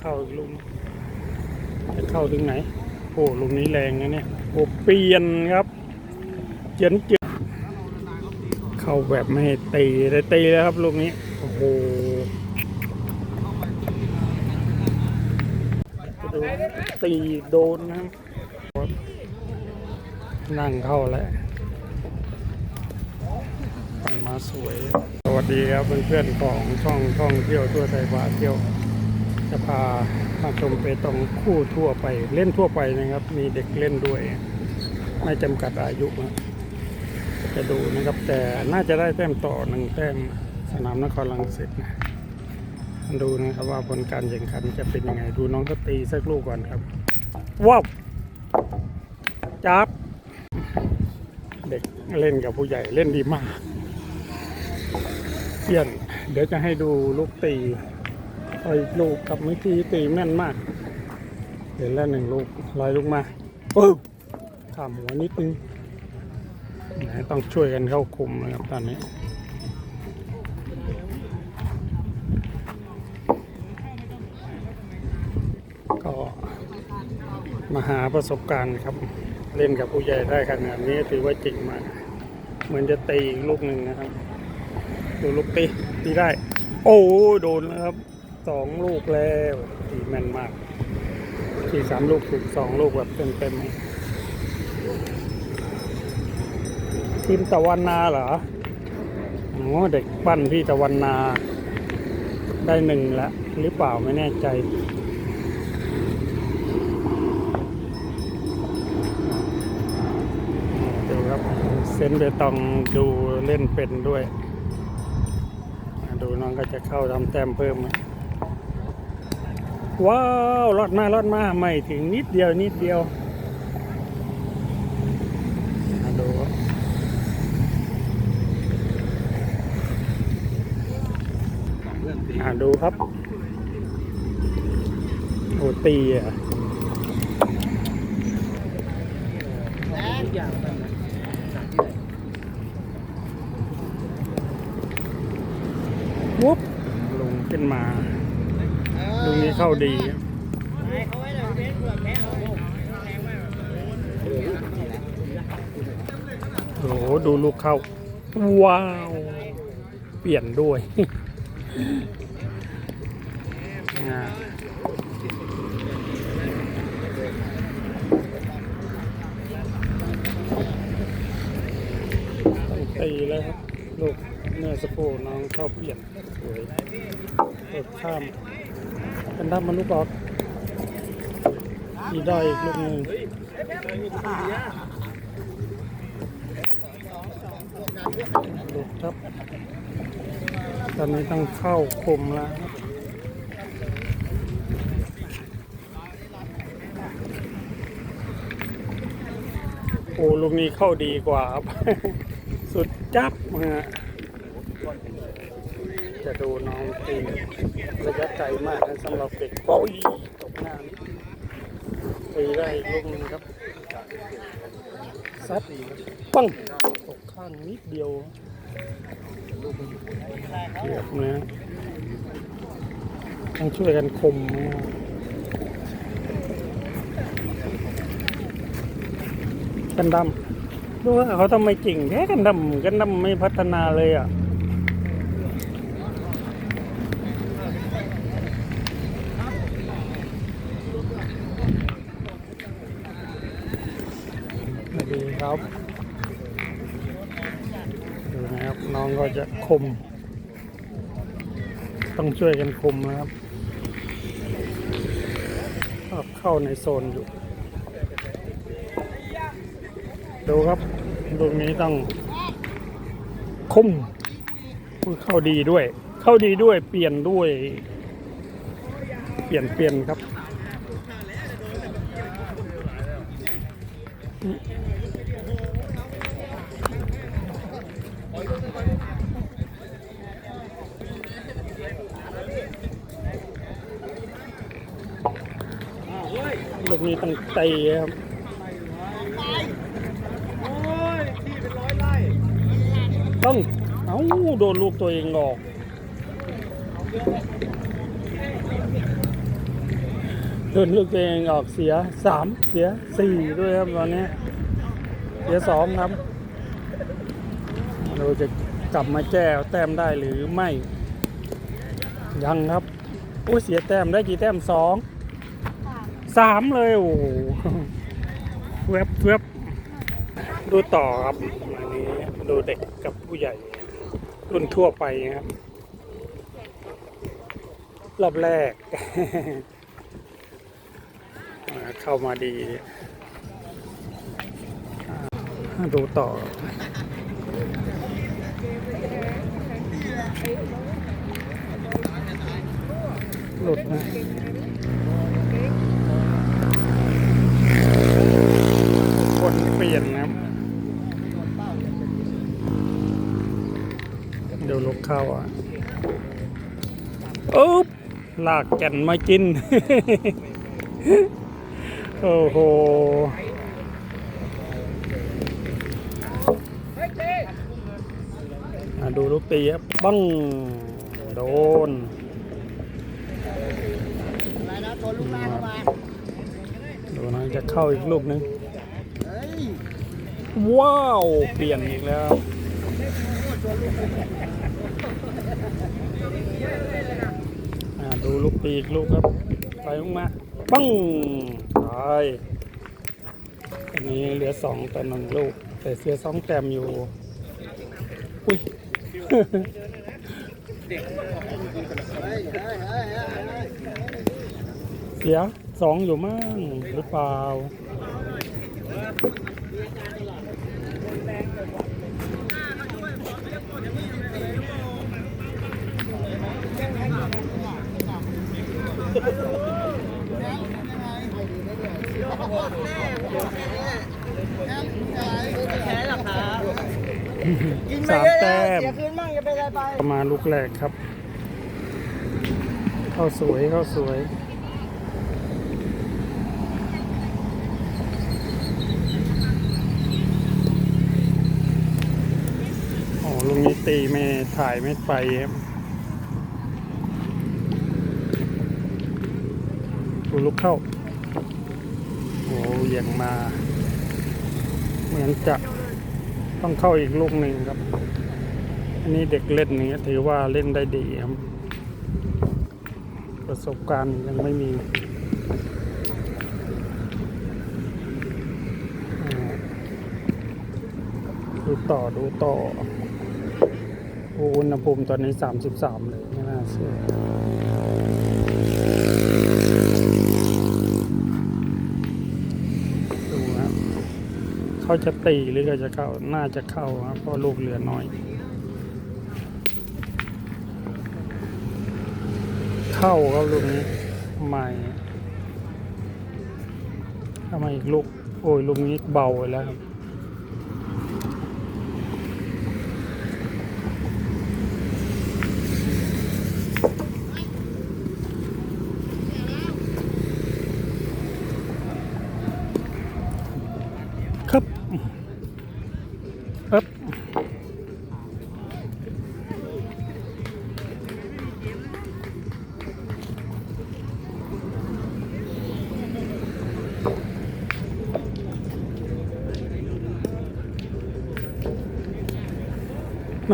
เข้าอีกลูกจะเข้าถึงไหน โอ้ลูกนี้แรงนะเนี่ยโอ้เปลี่ยนครับเจียนเจียนเข้าแบบไม่ให้ตีได้ตีแล้วครับลูกนี้โอ้โหตีโดนนะนั่งเข้าแล้วมาสวย สวัสดีครับเพื่อนๆของช่องท่องเที่ยวทั่วไทยพาเที่ยว จะพามาชมเปตองคู่ทั่วไปเล่นทั่วไปนะครับ มีเด็กเล่นด้วย ไม่จำกัดอายุนะจะดูนะครับ แต่น่าจะได้แต้มต่อหนึ่งแต้มสนามนครลังสิตนะดูนะครับว่าผลการแข่งขันจะเป็นยังไง ดูน้องก็ตีสักลูกก่อนครับ ว้าวจับ เด็กเล่นกับผู้ใหญ่เล่นดีมากเพี้ยน เดี๋ยวจะให้ดูลูกตี ไอ้ลูกกับเมื่อกี้ตีแม่นมาก เห็นแล้วหนึ่งลูกลอยลูกมาปึ๊บข้ามหัวนิดนึงนะต้องช่วยกันเข้าคุมนะครับตอนนี้ก็มาหาประสบการณ์ครับ เล่นกับผู้ใหญ่ได้ขนาดนี้ถือว่าเจ๋งมาก เหมือนจะตีอีกลูกหนึ่งนะครับ ดูลูกตีตีได้ โอ้โดนแล้วครับ สองลูกแล้วตีแม่นมากตีสามลูกถูกสองลูกแบบเต็มๆทีมตะวันนาเหรอโอ้เด็กปั้นพี่ตะวันนา ได้หนึ่งแล้วหรือเปล่าไม่แน่ใจดูครับเซนเบตองดูเล่นเป็นด้วย ดูน้องก็จะเข้าทำแต้มเพิ่มนะ ว้าวรอดมารอดมาไม่ถึงนิดเดียวนิดเดียวอ่าดูครับอ่าดูครับโอตีอะวุบลงขึ้นมา ลูกนี้เข้าดีโอ้โหดูลูกเข้า ว้าว เปลี่ยนด้วยตีแล้วครับ ลูกเนื้อสะโพกน้องเข้าเปลี่ยนสวยเปิดข้าม กันดับมันลูกออกอีได้อีกลูกหนึ่งลูกครับ ตอนนี้ต้องเข้าคมแล้วโอ้ลูกนี้เข้าดีกว่าครับ สุดจับมา จะดูน้องตีระยะไกลมากนะสำหรับเด็กโอ้ยตกน้ำตีได้อีกลูกหนึงครับซัดปังตกข้างนิดเดียวเกือบนะต้องช่วยกันคมนะกันดำดูว่าเขาทำไมเก่งแค่กันดำกันดำไม่พัฒนาเลยอะ น้องก็จะคม ต้องช่วยกันคมนะครับชอบเข้าในโซนอยู่ ดูครับลูกนี้ต้องคมอุ๊ยเข้าดีด้วย เข้าดีด้วยเปลี่ยนด้วย เปลี่ยนเปลี่ยนครับ ต้องเตะครับต้องเอ้าโดนลูกตัวเองออกรุ่นลูกตัวเองออกเสียสามเสียสี่ด้วยครับตอนนี้ เสียสองครับเราจะกลับมาแก้แต้มได้หรือไม่ ยังครับโอ้เสียแต้มได้กี่แต้มสอง สามเลยโอ้โหเว็บเว็บดูต่อครับอันนี้ดูเด็กกับผู้ใหญ่ รุ่นทั่วไปครับ รอบแรกอ่าเข้ามาดี ดูต่อหลุดนะ ลากแก่นมากิน โอ้โหดูลูกตีครับบังโดนดูนะจะเข้าอีกลูกนึงว้าว เปลี่ยนอีกแล้ว อ่า ดูลูกปีกลูกครับไปลงมาปังไปอันนี้เหลือสองแต่หนึ่งลูก แต่เสียสองแต้มอยู่ อุ้ยเฮ้ยเฮ้ยเฮ้ยเฮ้ยเฮ้ยเสียสองอยู่มั่งหรือเปล่า สามเยอะแต้แล้วมเสียคืนมั่งจะเป็นไรไปประมาณลูกแรกครับ เข้าสวยเข้าสวยโอ้ลุงนี้ตีไม่ถ่ายไม่ไปครับ ลูกเข้า โอ้เหยังมา เหมือนจะต้องเข้าอีกลูกหนึ่งครับ อันนี้เด็กเล่นนี้ถือว่าเล่นได้ดีครับ ประสบการณ์ยังไม่มีดูต่อดูต่ออ้อุณหภูมิตอนนี้ 33 เลยไม่น่าเชื่อดูครับ เขาจะตีหรือก็จะเข้า น่าจะเข้าครับเพราะลูกเหลือน้อย เข้าครับลูกนี้ใหม่ทำไมอีกลูกโอ้ยลูกนี้เบาไปแล้วครับ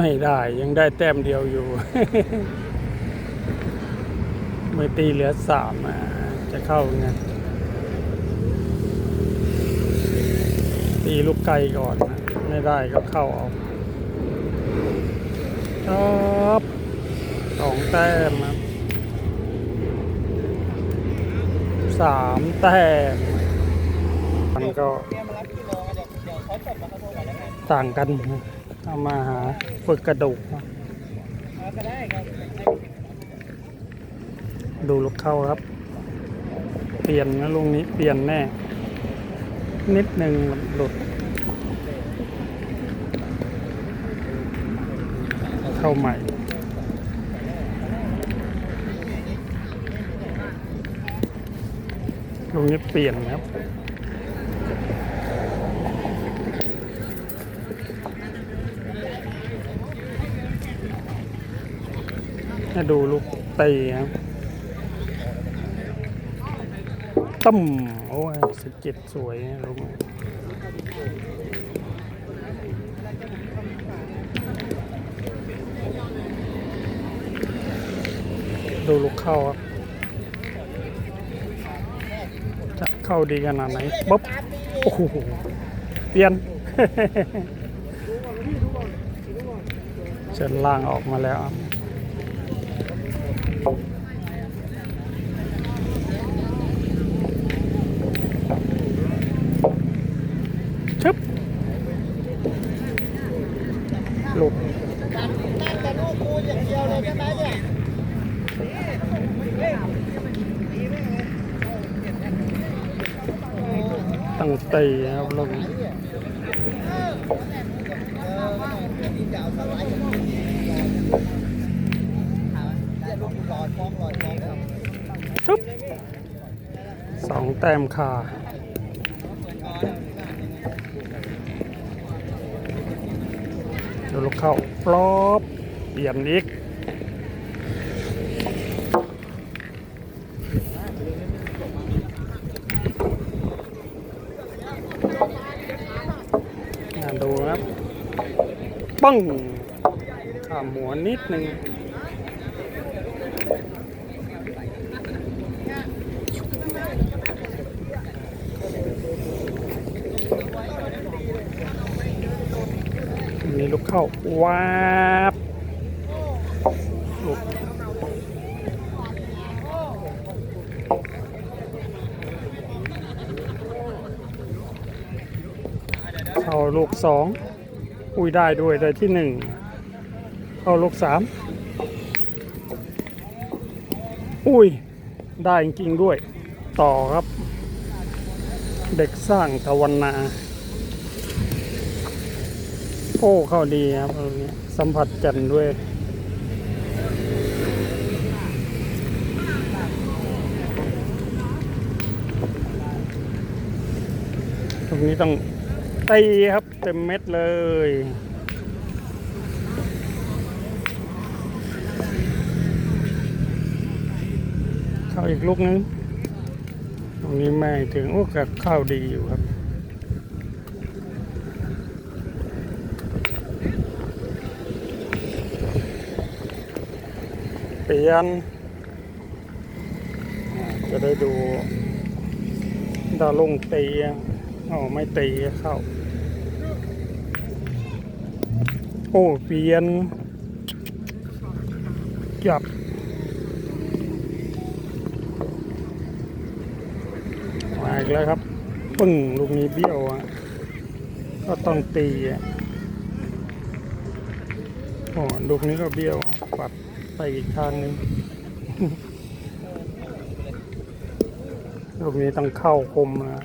ไม่ได้ยังได้แต้มเดียวอยู่ เมื่อตีเหลือสามอะจะเข้าไงตีลูกไกลก่อน ไม่ได้ก็เข้าเอาครับสองแต้มครับสามแต้มมันก็ต่างกันนะ เอามาหาฝึกกระดูกดูลูกเข้าครับ เปลี่ยนนะลุงนี้เปลี่ยนแน่ นิดหนึ่งหลุด เข้าใหม่ลุงนี้เปลี่ยนครับ ให้ดูลูกตีครับตั้มโอ้ยสิบเจ็ดสวยนะลูกดูลูกเข้าครับจะเข้าดีขนาดไหนบ๊อบโอ้โหเปลี่ยนเส้นล่างออกมาแล้วครับชึบหลุด ตั้งแต่ลูกกู ตั้งตีครับลงชึบสองแต้มคาเดี๋ยวลูกเข้าปลอบเปลี่ยนอีก น่าดูนะครับ ปังข้ามหัวนิดหนึ่งมีลูกเข้าว้าบเข้าลูกสอง อุ้ยได้ด้วยได้ที่หนึ่งเข้าลูกสามอุ้ยได้จริงๆด้วย ต่อครับ เด็กสร้างตะวันนาโอ้เข้าดีครับตรงนี้สัมผัสจันด้วยตรงนี้ต้อง ตีครับเต็มเม็ดเลยเข้าอีกลูกนึงตรงนี้ไม่ถึงโอ้ก็เข้าวดีอยู่ครับเปลี่ยนจะได้ดูดาวลงตีอ๋อไม่ตีเข้า โอ้เปลี่ยนจับมาอีกแล้วครับ ปึ้งลูกนี้เบี้ยวอะก็ต้องตีอะโอ้ลูกนี้ก็เบี้ยวปัดไปอีกทางนึงลูกนี้ต้องเข้าคมนะ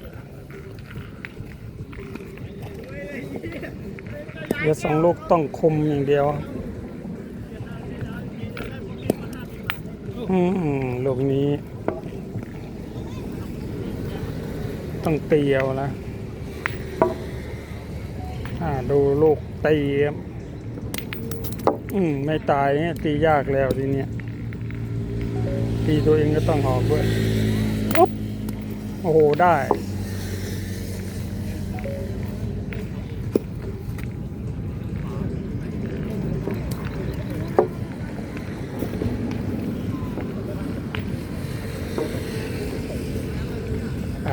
เดี๋ยวสองลูกต้องคมอย่างเดียวอืมลูกนี้ ต้องตีเอาละอ่าดูลูกตีอืมไม่ตายเนี่ยตียากแล้วทีเนี้ยตีตัวเองก็ต้องออกด้วยอุ๊บโอ้โหได้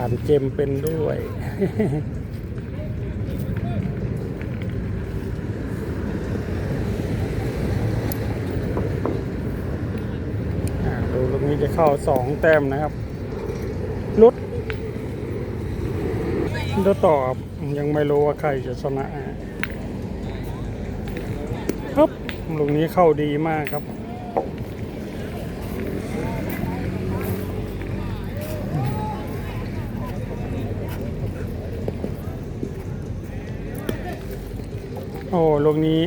านเกมเป็นด้วย ดูตรงนี้จะเข้าสองแต้มนะครับลุดแล้วตอบยังไม่รู้ว่าใครจะชนะครับลูกนี้เข้าดีมากครับ อ้ลูกนี้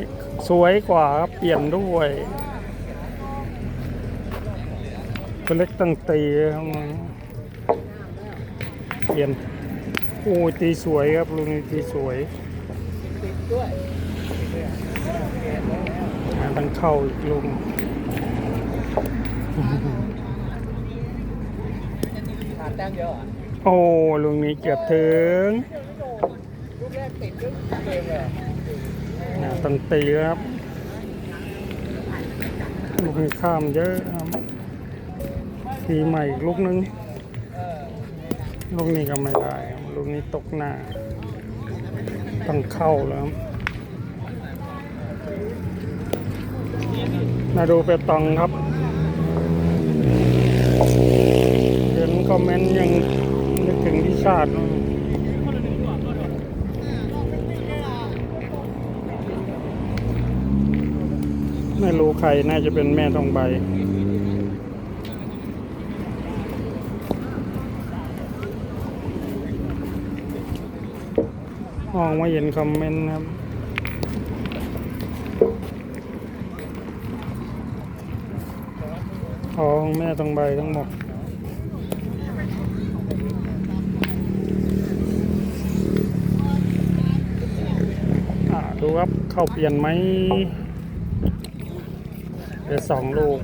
สวยกว่าครับเปลี่ยนด้วยตัวเล็กตั้งตีครับเปลี่ยนโอ้ตีสวยครับลูกนี้ตีสวยด้วยอ่างเข้าอีกลูกขาดแต้มเยอะอะโอ้ลุงนี้เกือบถึงลูกแรกติดลูกเองเลย ตั้งตีแล้วครับลูกนี้ข้ามเยอะครับตีใหม่ลูกนึงลูกนี้ก็ไม่ได้ลูกนี้ตกหน้าต้องเข้าแล้วมาดูเปตองครับเห็นคอมเมนต์ยังนึกถึงพิชาติ ไม่รู้ใครน่าจะเป็นแม่ทองใบ มองมาเห็นคอมเมนต์ครับของแม่ทองใบทั้งหมดดูครับเข้าเปลี่ยนไหม เดี๋ยวสองลูก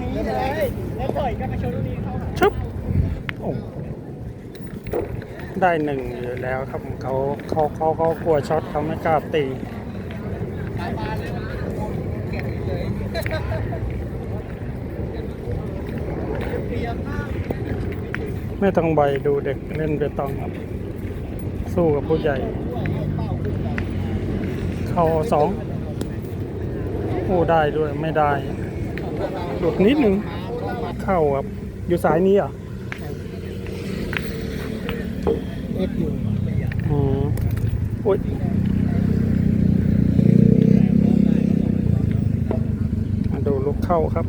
นี่เลยแล้วปล่อยก็มาชนลูกนี้เขาชึบโอ้ได้หนึ่งอยู่แล้วครับเขาเขาเขาเขากลัวช็อตเขาไม่กล้าตี สายมาเลยเก็บเลยเพียงมาก ไม่ต้องใบดูเด็กเล่นเปตองครับ สู้กับผู้ใหญ่ เข้าสองโอ้ได้ด้วยไม่ได้หลุดนิดนึง เข้าครับ อยู่สายนี้อะเอฟอยู่อืมโอ้ยมาดูลูกเข้าครับ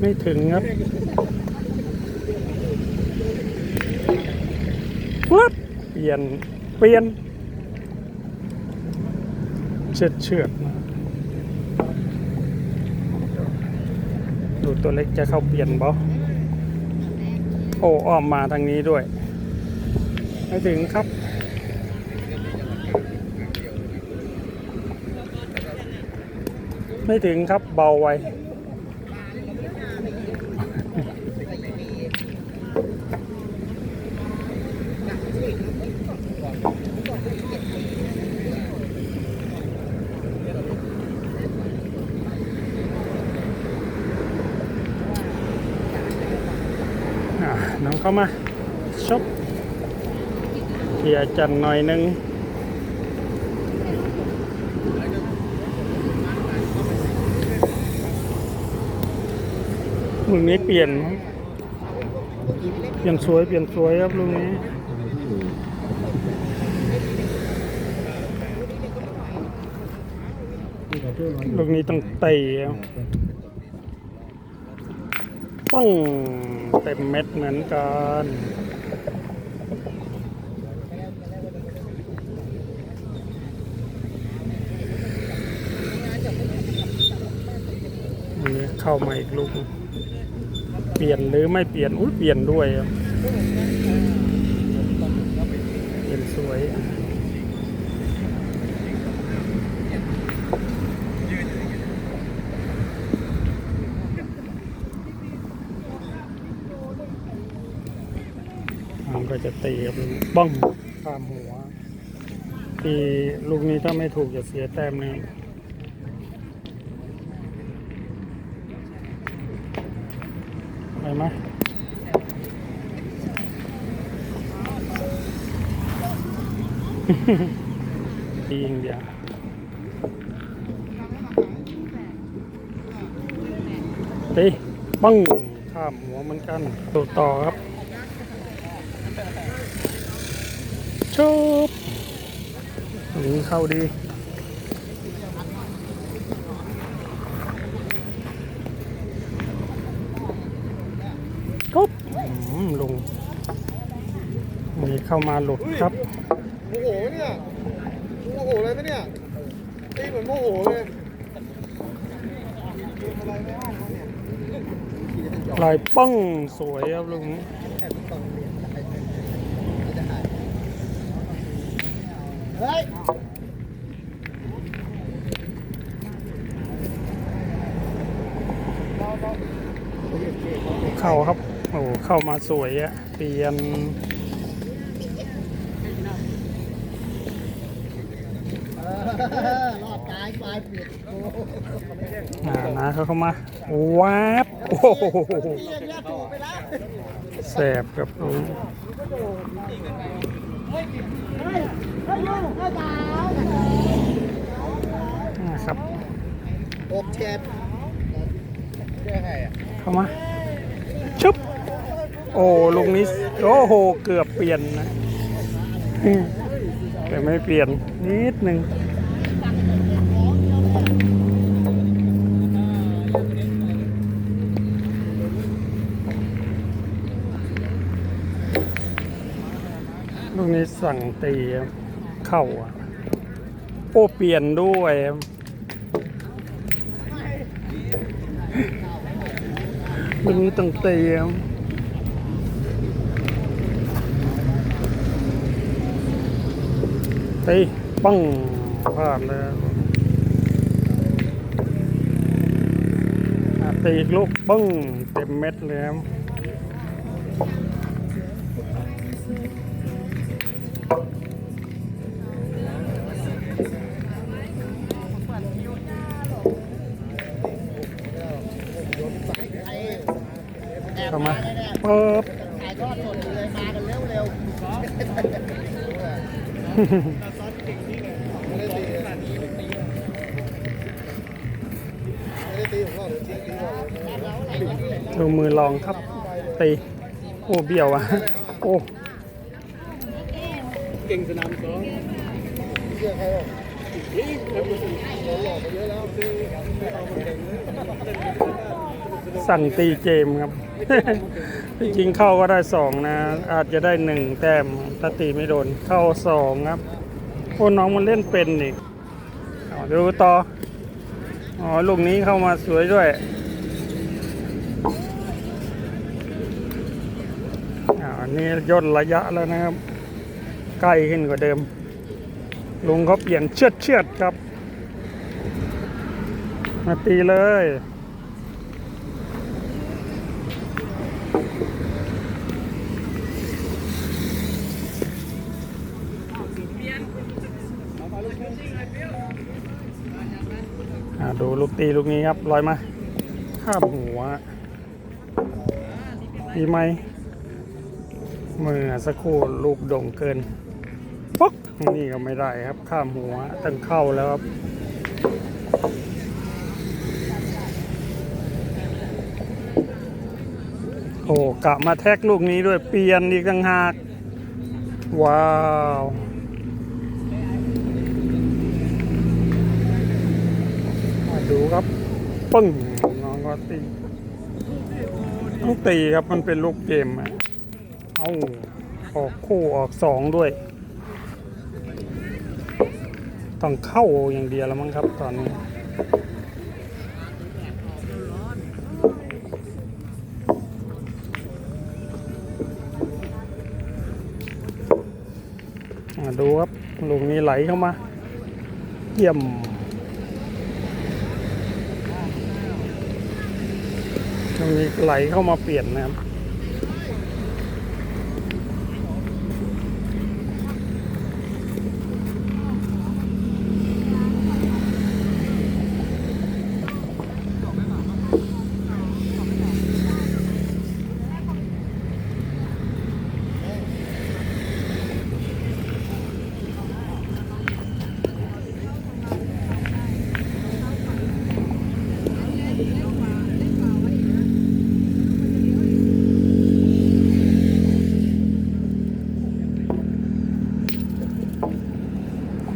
ไม่ถึงครับวัดเปลี่ยน เปลี่ยน เชือดเชือดมาดูตัวเล็กจะเข้าเปลี่ยนบ่โอ้อ้อมมาทางนี้ด้วย ไม่ถึงครับไม่ถึงครับเบาไว้ อะน้องเข้ามาชบเขี่ย จันหน่อยหนึงลุงนี้เปลี่ยน เปลี่ยนสวยเปลี่ยนสวยครับลุงนี้ลุงนี้ต้องเตะครับปังเต็มเม็ดเหมือนกัน เข้ามาอีกลูก เปลี่ยนหรือไม่เปลี่ยนอุ้ยเปลี่ยนด้วยเปลี่ยนสวยมันก็จะตีครับบ้องข้ามหัวตีลูกนี้ถ้าไม่ถูกจะเสียแต้มนึง ไปไหมตีอย่างเดียวตีปังข้ามหัวเหมือนกันตัวต่อครับชุบนีเข้าดี ทุบอืม ลงมีเข้ามาหลุดครับโมโหเนี่ยโมโหเลยไหมเนี่ยตีเหมือนโมโหเลยลายป้องสวยครับลุงเฮ้ยเข้าครับโอ้ เข้ามาสวยอะเปลี่ยนรอดตายปลายเปียนโอ้โหอ่านะเขาเข้ามาว้าบโอ้โหเรียกเรียกถูกไปแล้วแสบครับตรงนี้เฮ้ยเฮ้ยลูกเฮ้ยสาวนะครับหกเจ็ดเข้ามา อ้ลุงนี้โอ้โหเกือบเปลี่ยนนะอืมแต่ไม่เปลี่ยนนิดหนึ่งลูกนี้สั่งตีครับเข้าอะโอ้เปลี่ยนด้วยครับลูกนี้ต้องตีครับ ตีปังพลาดเลยตีอีกลูกปึ้งเต็มเม็ดเลยครับไอ้แอบเข้ามาเปิบายทอดสดเลยมากันเร็วเอลองครับตีโอ้เบี้ยวอะโอ้เก่งสนามสองเชื่อใครหรอกสั่งตีเกมครับ จริงเข้าก็ได้สองนะ อาจจะได้หนึ่งแต้มถ้าตีไม่โดน เข้าสองครับโอ้น้องมันเล่นเป็นนี่เอาดูต่อ อ๋อ ลูกนี้เข้ามาสวยด้วย อ่าอั นี้ย่นระยะแล้วนะครับ ใกล้ขึ้นกว่าเดิม ลุงเขาเปลี่ยนเชือดเชือดครับ มาตีเลยอ่าดูลูกตีลูกนี้ครับลอยมาข้ามหัวดีไหม เมื่อสักครู่ลูกโด่งเกินปุ๊กนี่ก็ไม่ได้ครับ ข้ามหัวตั้งเข้าแล้วครับโอ้กะมาแท็กลูกนี้ด้วยเปลี่ยนอีกต่างหาก ว้าวมาดูครับปึ้งน้องก็ตีต้องตีครับมันเป็นลูกเกมอะ เอาออกคู่ออกสองด้วย ต้องเข้าอย่างเดียวแล้วมั้งครับตอนนี้อ่าดูครับลูกนี้ไหลเข้ามา เยี่ยมตรงนี้ไหลเข้ามาเปลี่ยนนะครับ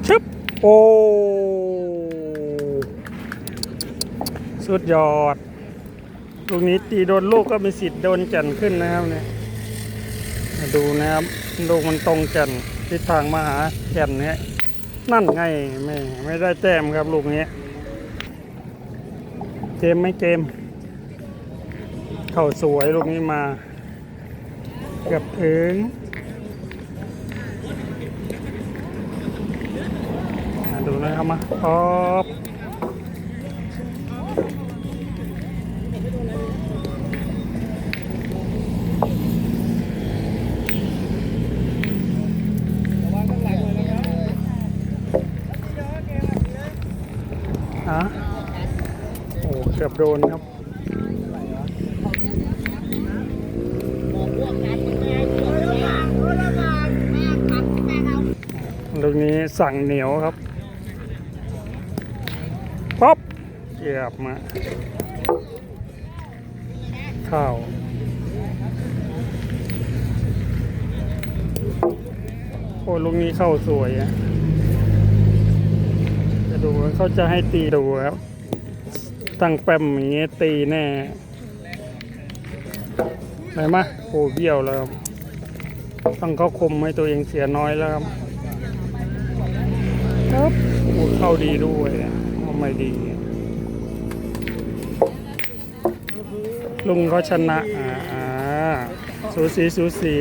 ชึบ โอ้ สุด ยอด ลูกนี้ตีโดนลูกก็มีสิทธิ์โดนแก่นขึ้นนะครับเนี่ยมาดูนะครับลูกมันตรงแก่นทิศทางมาหาแก่นเนี่ยนั่นไงไม่ไม่ได้แต้มครับลูกนี้เกมไม่เกม เข้าสวยลูกนี้มา เกือบถึงเอามาป๊อบ โอ้เกือบโดนครับลูกนี้สั่งเหนียวครับ ป๊อปเกียบมา ข้าวโอ้ลูกนี้เข้าสวยอะจะดูว่าเขาจะให้ตีดูครับ ตั้งแปมอย่างเงี้ยตีแน่ไหนมาโอ้เบี้ยวแล้วต้องเข้าคมให้ตัวเองเสียน้อยแล้วครับครับเข้าดีด้วยทำไมดี ลุงเขาชนะ อ่าสูสีสูสี